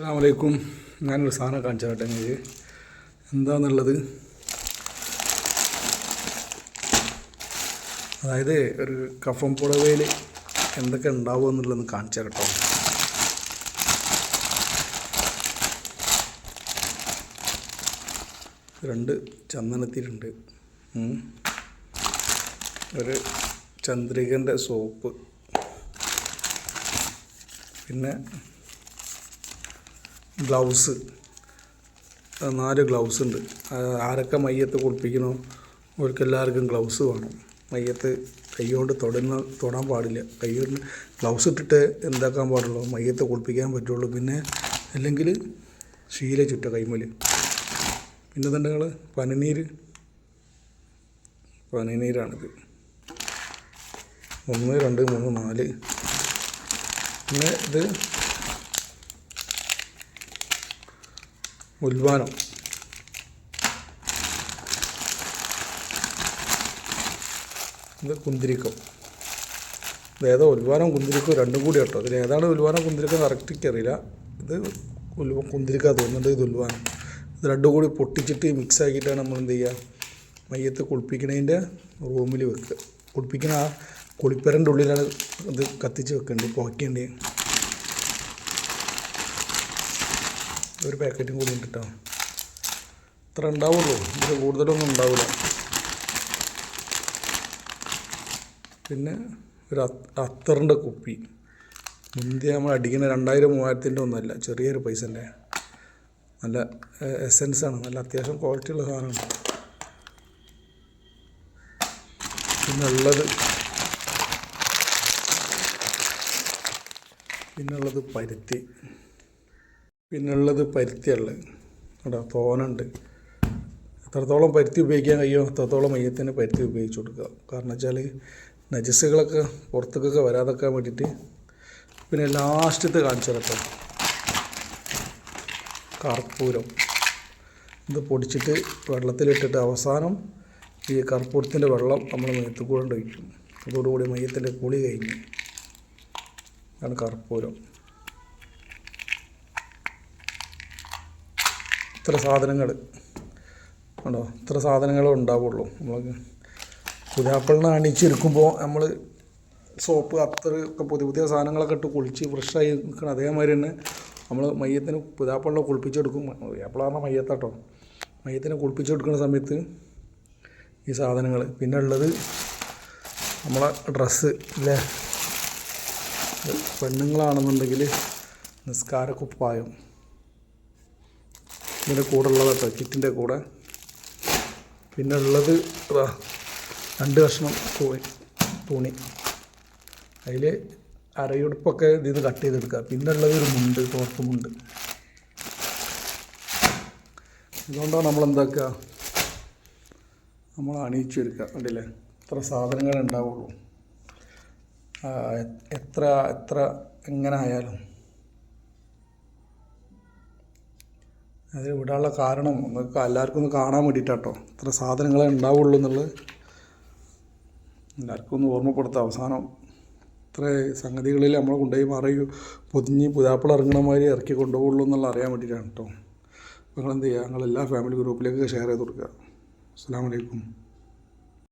അസ്സാമലൈക്കും ഞാനൊരു സാധനം കാണിച്ചു കേട്ടെ നിങ്ങൾക്ക് എന്താണെന്നുള്ളത് അതായത് ഒരു കഫം പുടവയിൽ എന്തൊക്കെ ഉണ്ടാവുക എന്നുള്ളതെന്ന് കാണിച്ചു കേട്ടോ. രണ്ട് ചന്ദനത്തിലുണ്ട് ഒരു ചന്ദ്രികന്റെ സോപ്പ്. പിന്നെ ഗ്ലൗസ്. നാല് ഗ്ലൗസ് ഉണ്ട് ആരൊക്കെ മയ്യത്ത് കുളിപ്പിക്കണോ അവർക്ക് എല്ലാവർക്കും ഗ്ലൗസ് വേണം. മയ്യത്ത് കൈകൊണ്ട് തൊടുന്ന തൊടാൻ പാടില്ല. കൈ കൊണ്ട് ഗ്ലൗസ് ഇട്ടിട്ട് എന്താക്കാൻ പാടുള്ളൂ? മയ്യത്ത് കുളിപ്പിക്കാൻ പറ്റുള്ളൂ. പിന്നെ അല്ലെങ്കിൽ ശീല ചുറ്റ കൈമൽ. പിന്നെ തന്നെ നിങ്ങൾ പനിനീര്. പനിനീരാണിത്. ഒന്ന് രണ്ട് മൂന്ന് നാല്. പിന്നെ ഇത് ഉൽവാനം ഇത് കുന്തിരിക്കം. ഇതേതോ ഉൽവാനം കുന്തിരിക്കും? രണ്ടും കൂടി കേട്ടോ. ഇതിൽ ഏതാണ് ഉൽവാനം കുന്തിരിക്കം കറക്റ്റ് അറിയില്ല. ഇത് ഉൽവ കുന്തിരിക്ക തോന്നുന്നുണ്ട് ഇത് ഉൽവാനം. ഇത് രണ്ടും കൂടി പൊട്ടിച്ചിട്ട് മിക്സ് ആക്കിയിട്ടാണ് നമ്മൾ എന്ത് ചെയ്യുക? മയ്യത്ത് കുളിപ്പിക്കണതിന്റെ റൂമിൽ വെക്കുക. കുളിപ്പിക്കണ ആ കുളിപ്പരന്റെ ഉള്ളിലാണ് ഇത് കത്തിച്ച് വെക്കേണ്ടത് പുകയ്ക്കേണ്ടത് ഒരു പാക്കറ്റും കൂടി ഉണ്ട് ഇത്ര ഉണ്ടാവുള്ളൂ. ഇതിൽ കൂടുതലൊന്നും ഉണ്ടാവില്ല പിന്നെ ഒരു അത്ത- അത്തറിന്റെ കുപ്പി. മുന്തിയ നമ്മൾ അടിക്കുന്ന രണ്ടായിരം മൂവായിരത്തിന്റെ ഒന്നുമല്ല ചെറിയൊരു പൈസന്റെ നല്ല എസെൻസ് ആണ്. നല്ല അത്യാവശ്യം ക്വാളിറ്റി ഉള്ള സാധനമാണ്. പിന്നെ ഉള്ളത് പിന്നെ ഉള്ളത് പരുത്തി. പിന്നുള്ളത് പരുത്തിയുള്ളത്. കേട്ടോ തോനുണ്ട് എത്രത്തോളം പരുത്തി ഉപയോഗിക്കാൻ കഴിയുമോ അത്രത്തോളം മയ്യത്തിന് പരുത്തി ഉപയോഗിച്ച് കൊടുക്കുക. കാരണം വെച്ചാൽ നജസ്സുകളൊക്കെ പുറത്തേക്കൊക്കെ വരാതെക്കാൻ വേണ്ടിയിട്ട് പിന്നെ ലാസ്റ്റത്തെ കാണിച്ചു കേട്ടോ. കർപ്പൂരം. ഇത് പൊടിച്ചിട്ട് വെള്ളത്തിലിട്ടിട്ട് അവസാനം ഈ കർപ്പൂരത്തിന്റെ വെള്ളം നമ്മൾ മയ്യത്ത് കൂടെ ഒഴിക്കും. അതോടുകൂടി മയ്യത്തിന്റെ കുളി കഴിഞ്ഞു അതാണ് കർപ്പൂരം. ഇത്ര സാധനങ്ങൾ ഉണ്ടോ? ഇത്ര സാധനങ്ങളും ഉണ്ടാവുള്ളൂ. നമ്മൾ പുതിയാപ്പിളിനെ അണിച്ചിരിക്കുമ്പോൾ നമ്മൾ സോപ്പ് അത്ര ഒക്കെ പുതിയ പുതിയ സാധനങ്ങളൊക്കെ ഇട്ട് കുളിച്ച് ഫ്രഷായി നിൽക്കണം അതേമാതിരി തന്നെ നമ്മൾ മയ്യത്തിന് പുതിയാപ്പിളിനെ കുളിപ്പിച്ചെടുക്കും. പുതിയാപ്പിളാണ് മയ്യത്താട്ടോ. മയ്യത്തിനെ കുളിപ്പിച്ചെടുക്കുന്ന സമയത്ത് ഈ സാധനങ്ങൾ പിന്നെ ഉള്ളത് നമ്മളെ ഡ്രസ്സ് അല്ലേ പെണ്ണുങ്ങളാണെന്നുണ്ടെങ്കിൽ നിസ്കാരക്കുപ്പായം. ഇതിന്റെ കൂടെ ഉള്ളത് കിറ്റിന്റെ കൂടെ. പിന്നെ ഉള്ളത് രണ്ട് കഷ്ണം തുണി തുണി. അതിൽ അരയുടുപ്പൊക്കെ ഇതിൽ നിന്ന് കട്ട് ചെയ്തെടുക്കുക. പിന്നെ ഉള്ളത് ഒരു മുണ്ട് തോർത്ത് മുണ്ട്. ഇതുകൊണ്ടാണ് നമ്മൾ എന്താക്കുക? നമ്മൾ അണിയിച്ചു വരുക്കുക കണ്ടില്ലേ? ഇത്ര സാധനങ്ങൾ ഉണ്ടാവുള്ളൂ. എത്ര എത്ര എങ്ങനെ ആയാലും. അതിൽ വിടാനുള്ള കാരണം നിങ്ങൾക്ക് എല്ലാവർക്കും ഒന്ന് കാണാൻ വേണ്ടിയിട്ടാട്ടോ. ഇത്ര സാധനങ്ങളെ ഉണ്ടാവുള്ളൂ എന്നുള്ളത് എല്ലാവർക്കും ഒന്ന് ഓർമ്മപ്പെടുത്താം. അവസാനം ഇത്ര സംഗതികളിൽ നമ്മൾ കൊണ്ടുപോയി മാറി പൊതിഞ്ഞ് പുതാപ്പിള ഇറങ്ങണ മാതിരി ഇറക്കി കൊണ്ടുപോകുള്ളൂ എന്നുള്ള അറിയാൻ വേണ്ടിയിട്ടാണ് കേട്ടോ. നിങ്ങൾ എന്ത് ചെയ്യുക? നിങ്ങൾ എല്ലാ ഫാമിലി ഗ്രൂപ്പിലേക്ക് ഷെയർ ചെയ്ത് കൊടുക്കുക. അസ്സാം വലൈക്കും